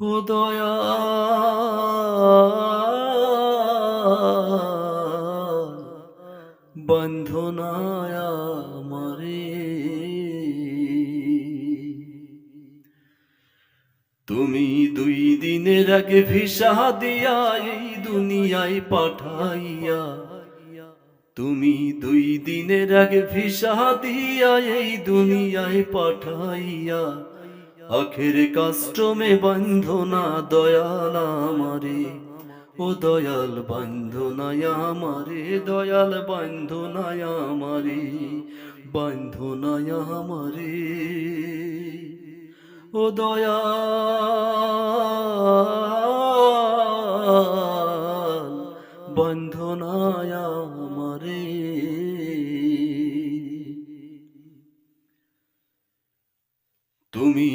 ও দয়া বন্ধনায় তুমি দুই দিনের আগে ভিসা দিয়া এই দুনিয়ায় পাঠাইয়া, তুমি দুই দিনের আগে ভিসা দিয়া এই দুনিয়ায় পাঠাইয়া আখের কাস্টমে বন্ধনা দয়াল আমারে, ও দয়াল বন্ধনায় আমারে, দয়াল বন্ধনায় আমারে বন্ধনায় আমারে। ও দয়াল বন্ধনায় আমারে। তুমি